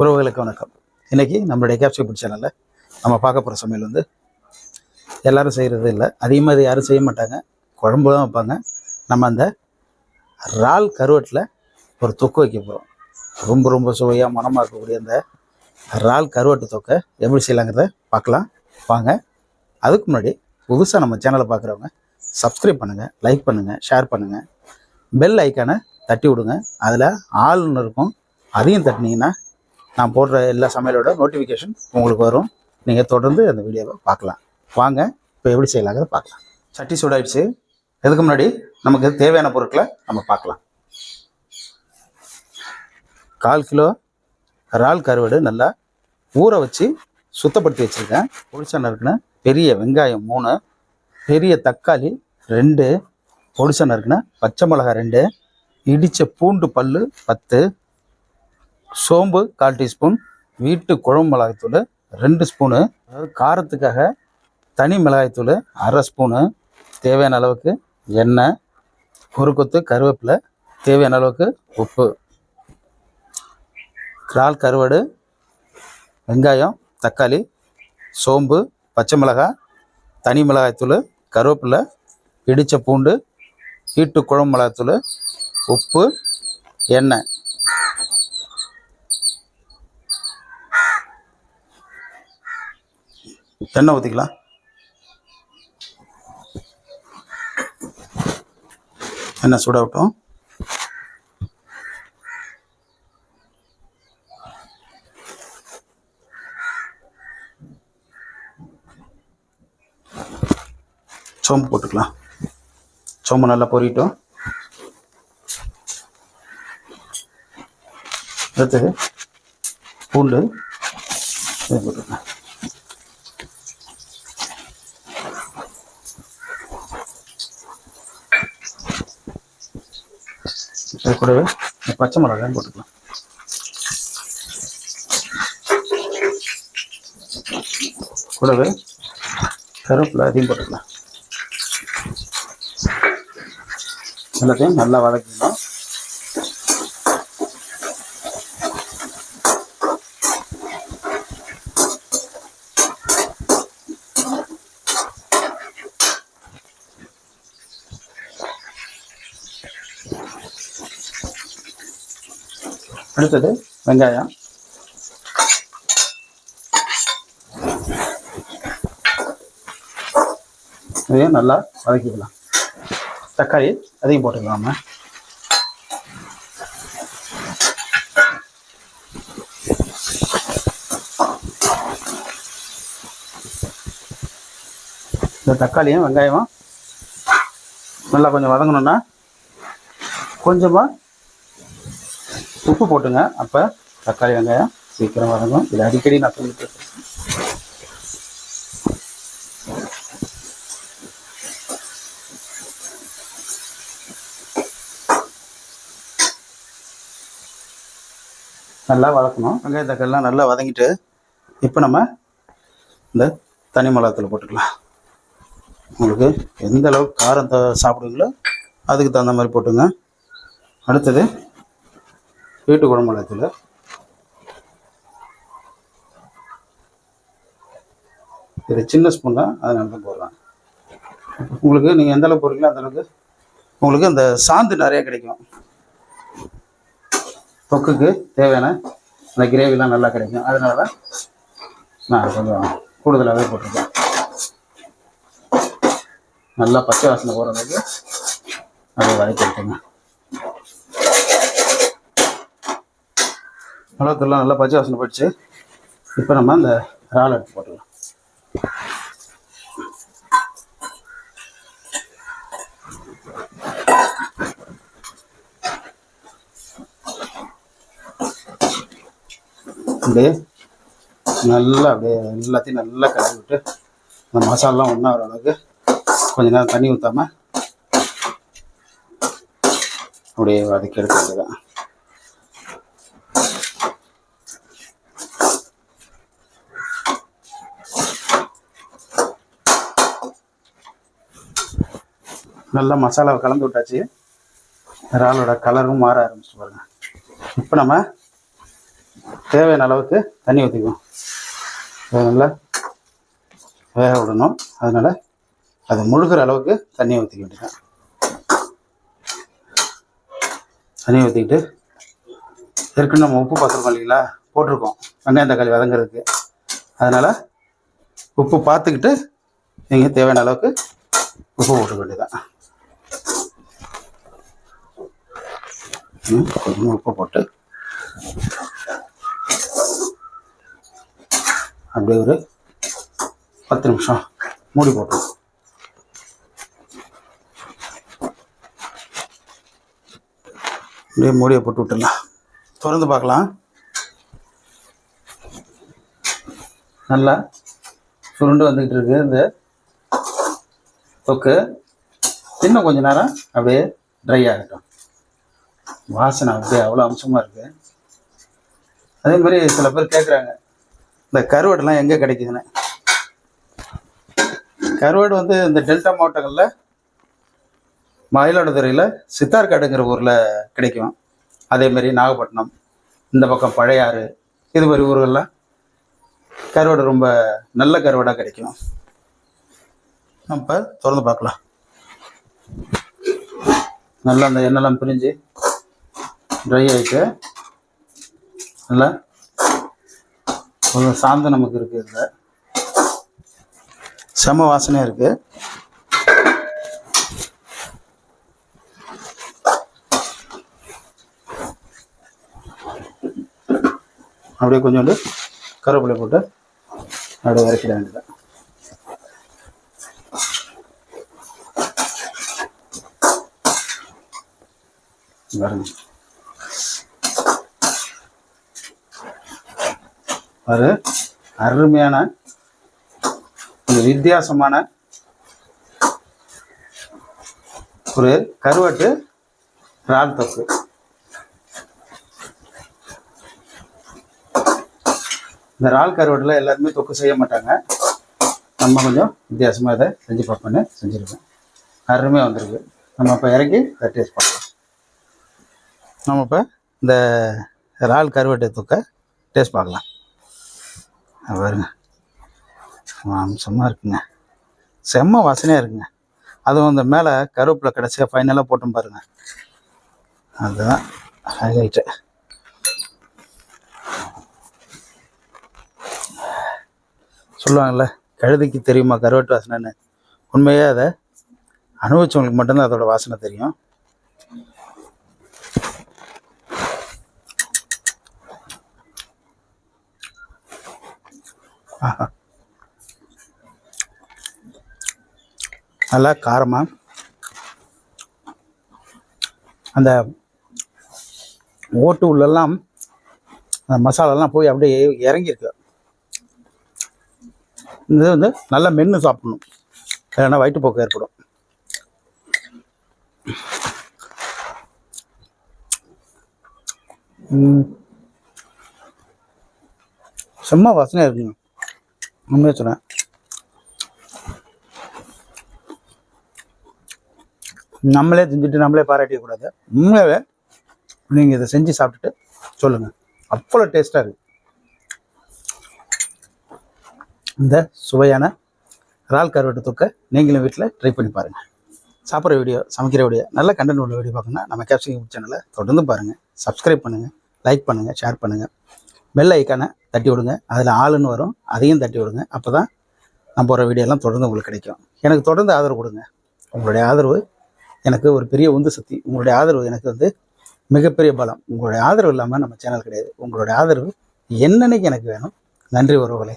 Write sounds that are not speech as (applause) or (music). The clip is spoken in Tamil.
உறவுகளுக்கு வணக்கம். இன்றைக்கி நம்மளுடைய கேப்சர் பிடிச்ச சேனலில் நம்ம பார்க்க போகிற சமையல் வந்து எல்லாரும் செய்கிறது இல்லை. அதிகமாக அதை யாரும் செய்ய மாட்டாங்க. குழம்பு தான் வைப்பாங்க. நம்ம அந்த இறால் கருவட்டில் ஒரு தொக்கு வைக்க போகிறோம் ரொம்ப ரொம்ப சுவையாக மனமாக இருக்கக்கூடிய அந்த இறால் கருவாட்டு தொக்கை எப்படி செய்யலாங்கிறத பார்க்கலாம். வாங்க. அதுக்கு முன்னாடி புதுசாக நம்ம சேனலை பார்க்குறவங்க சப்ஸ்கிரைப் பண்ணுங்கள் லைக் பண்ணுங்கள் ஷேர் பண்ணுங்கள் பெல் ஐக்கானை தட்டி விடுங்க. அதில் ஆள்னு இருக்கும். அதையும் தட்டினீங்கன்னா நான் போடுற எல்லா சமையலோட நோட்டிஃபிகேஷன் உங்களுக்கு வரும். நீங்கள் தொடர்ந்து அந்த வீடியோவை பார்க்கலாம். வாங்க இப்போ எப்படி செய்யலாங்கிறத பார்க்கலாம். சட்டி சூடாயிடுச்சு. இதுக்கு முன்னாடி நமக்கு தேவையான பொருட்களை நம்ம பார்க்கலாம். கால் கிலோ இறால் கருவாடு நல்லா ஊற வச்சு சுத்தப்படுத்தி வச்சுருக்கேன். பொடிச்சா நறுக்குன பெரிய வெங்காயம் மூணு பெரிய தக்காளி ரெண்டு பொடிச்சா நறுக்குன பச்சை மிளகாய் ரெண்டு இடித்த பூண்டு பல் பத்து சோம்பு கால் டீஸ்பூன் வீட்டு குழம்பு மிளகாய்த்தூள் ரெண்டு ஸ்பூனு அதாவது காரத்துக்காக தனி மிளகாய்த்தூள் அரை ஸ்பூனு தேவையான அளவுக்கு எண்ணெய் ஒரு கொத்து கருவேப்பிலை தேவையான அளவுக்கு உப்பு கிரால் கருவாடு வெங்காயம் தக்காளி சோம்பு பச்சை மிளகாய் தனி மிளகாய்த்தூள் கருவேப்பிலை இடித்த பூண்டு வீட்டு குழம்பு மிளகாய்த்தூள் உப்பு எண்ணெய். எண்ணெய் ஊற்றிக்கலாம் எண்ணெய் சூடாகட்டும். சோம்பு போட்டுக்கலாம். சோம்பு நல்லா பொரியட்டும். அடுத்தது பூண்டு. போட்டுக்கலாம். இது கூடவே பச்சை மிளகாயும் போட்டுக்கலாம். கூடவே கருவேப்பிலை அதையும் போட்டுக்கலாம். எல்லாத்தையும் நல்லா வதக்கி அடுத்தது வெங்காயம். இதையும் நல்லா வதக்கிக்கலாம். தக்காளி அதையும் போட்டுக்கலாம் நம்ம. இந்த தக்காளியும் வெங்காயமும் நல்லா கொஞ்சம் வதங்கணும்னா கொஞ்சமாக உப்பு போட்டுங்க. அப்போ தக்காளி வெங்காயம் சீக்கிரம் வரணும் இது அடிக்கடி நான் சொல்லிட்டு இருக்கேன். நல்லா வதக்கணும். வெங்காய தக்காளிலாம் நல்லா வதங்கிட்டு இப்போ நம்ம இந்த தனி மிளகாத்தூள் போட்டுக்கலாம். உங்களுக்கு எந்த அளவுக்கு காரம் த- சாப்பிடுவீங்களோ அதுக்கு தகுந்த மாதிரி போட்டுங்க. அடுத்தது வீட்டு குழம்பு இது சின்ன ஸ்பூன் தான் அதனால தான் போடுறேன் உங்களுக்கு நீங்கள் எந்த அளவுக்கு போடுறீங்களோ அந்த அளவுக்கு உங்களுக்கு அந்த சாந்து நிறைய கிடைக்கும். தொக்குக்கு தேவையான அந்த கிரேவிலாம் நல்லா கிடைக்கும். அதனால தான் நான் கொஞ்சம் கூடுதலாகவே போட்டிருக்கேன். நல்லா பச்சை வாசனை போகிற அளவுக்கு அதை வதக்கி எடுத்துங்க மிளகுத்தூள்லாம் நல்லா பச்சை வாசனை போயிடுச்சு. இப்போ நம்ம அந்த இறால் எடுத்து போட்டுக்கலாம். அப்படியே நல்லா அப்படியே எல்லாத்தையும் நல்லா கழுவி விட்டு அந்த மசாலாலாம் ஒன்றா வர அளவுக்கு கொஞ்ச நேரம் தண்ணி ஊற்றாம அப்படியே வதக்கி எடுத்து வேண்டியதான் நல்லா மசாலாவை கலந்து விட்டாச்சு. இறாலோட கலரும் மாற ஆரம்பிச்சு பாருங்க. இப்போ நம்ம தேவையான அளவுக்கு தண்ணி ஊற்றிக்குவோம் நல்லா வேக விடணும். அதனால் அது முழுகிற அளவுக்கு தண்ணி ஊற்றிக்க வேண்டியதான் தண்ணி ஊற்றிக்கிட்டு ஏற்கனவே நம்ம உப்பு பார்த்துருக்கோம் இல்லைங்களா? போட்டிருக்கோம். வெங்காயம் தக்காளி வதங்குறதுக்கு. அதனால் உப்பு பார்த்துக்கிட்டு நீங்கள் தேவையான அளவுக்கு உப்பு போட்டுக்க வேண்டியதான் கொஞ்சமாக உப்பு போட்டு அப்படியே ஒரு பத்து நிமிஷம் மூடி போட்டு அப்படியே மூடியை போட்டு விட்டுடலாம். திறந்து பார்க்கலாம். நல்லா சுருண்டு வந்துக்கிட்டு இருக்கு இந்த தொக்கு இன்னும் கொஞ்ச நேரம் அப்படியே ட்ரை ஆகட்டும். வாசனை அப்படியே அவ்வளோ அம்சமாக இருக்கு. அதே மாதிரி சில பேர் கேட்குறாங்க இந்த கருவாடுலாம் எங்கே கிடைக்குதுன்னு. கருவாடு வந்து இந்த டெல்டா மாவட்டங்களில் மயிலாடுதுறையில் சித்தார்காடுங்கிற ஊரில் கிடைக்கும். அதே மாதிரி நாகப்பட்டினம் இந்த பக்கம் பழையாறு இது மாதிரி ஊர்கள்லாம் கருவாடு ரொம்ப நல்ல கருவாடாக கிடைக்கும். நம்ம திறந்து பார்க்கலாம். நல்லா அந்த எண்ணெய்லாம் பிரிஞ்சு ட்ரை ஆகிட்டு நல்லா கொஞ்சம் சாந்து நமக்கு இருக்குது இதில். செம வாசனையாக இருக்குது அப்படியே கொஞ்சோண்டு கருவேப்பிலை போட்டு அப்படியே வரைக்கிட வேண்டியது பாருங்க ஒரு அருமையான ஒரு வித்தியாசமான ஒரு கருவாட்டு இறால் தொக்கு. இந்த இறால் கருவாட்டில் எல்லாருமே தொக்கு செய்ய மாட்டாங்க. நம்ம கொஞ்சம் வித்தியாசமாக இதை செஞ்சு பார்ப்போன்னு செஞ்சுருக்கோம் அருமையாக வந்திருக்கு. நம்ம இப்போ இறக்கி அதை டேஸ்ட் பார்க்கலாம். நம்ம இப்போ இந்த இறால் கருவாட்டு தொக்கை டேஸ்ட் பார்க்கலாம். பாருங்க மாம்சமாக இருக்குங்க. செம்ம வாசனையாக இருக்குங்க. அதுவும் அந்த மேலே கருவேப்பிலை கடைசியாக ஃபைனலாக போட்டோம் பாருங்க. அதுதான் ஹைலைட்டு சொல்லுவாங்கள்ல கழுதிக்கு தெரியுமா கருவாட்டு வாசனைன்னு? உண்மையே அதை? அனுபவிச்சவங்களுக்கு மட்டும்தான் அதோட வாசனை தெரியும். (laughs) நல்லா காரமாக அந்த ஓட்டு உள்ளெல்லாம் அந்த மசாலாலாம் போய் அப்படியே இறங்கியிருக்கு. இது வந்து நல்லா மென்று சாப்பிடணும். இல்லைன்னா வயிற்றுப்போக்கு ஏற்படும். செம்ம வாசனையாக இருக்குங்க. உண்மையாக சொன்னேன் நம்மளே செஞ்சுட்டு நம்மளே பாராட்டிக்கக்கூடாது உண்மையாகவே நீங்கள் இதை செஞ்சு சாப்பிட்டுட்டு சொல்லுங்கள் அவ்வளோ டேஸ்ட்டாக இருக்குது இந்த சுவையான இறால் கருவாட்டு தொக்கை நீங்களும் வீட்டில் ட்ரை பண்ணி பாருங்கள் சாப்பிட்ற வீடியோ சமைக்கிற வீடியோ நல்ல கண்டென்ட் உள்ள வீடியோ பார்க்கணும்னா நம்ம கேப்சிங் சேனலை தொடர்ந்து பாருங்கள் சப்ஸ்கிரைப் பண்ணுங்கள் லைக் பண்ணுங்கள் ஷேர் பண்ணுங்கள் பெல் ஐக்கானை தட்டி விடுங்க. அதில் ஆளுன்னு வரும். அதையும் தட்டி விடுங்க. அப்போ தான் நான் போகிற வீடியோலாம் தொடர்ந்து உங்களுக்கு கிடைக்கும். எனக்கு தொடர்ந்து ஆதரவு கொடுங்க. உங்களுடைய ஆதரவு எனக்கு ஒரு பெரிய உந்து சக்தி. உங்களுடைய ஆதரவு எனக்கு வந்து மிகப்பெரிய பலம். உங்களுடைய ஆதரவு இல்லாமல் நம்ம சேனல் கிடையாது. உங்களுடைய ஆதரவு என்னன்னைக்கு எனக்கு வேணும்? நன்றி உறவுகளே.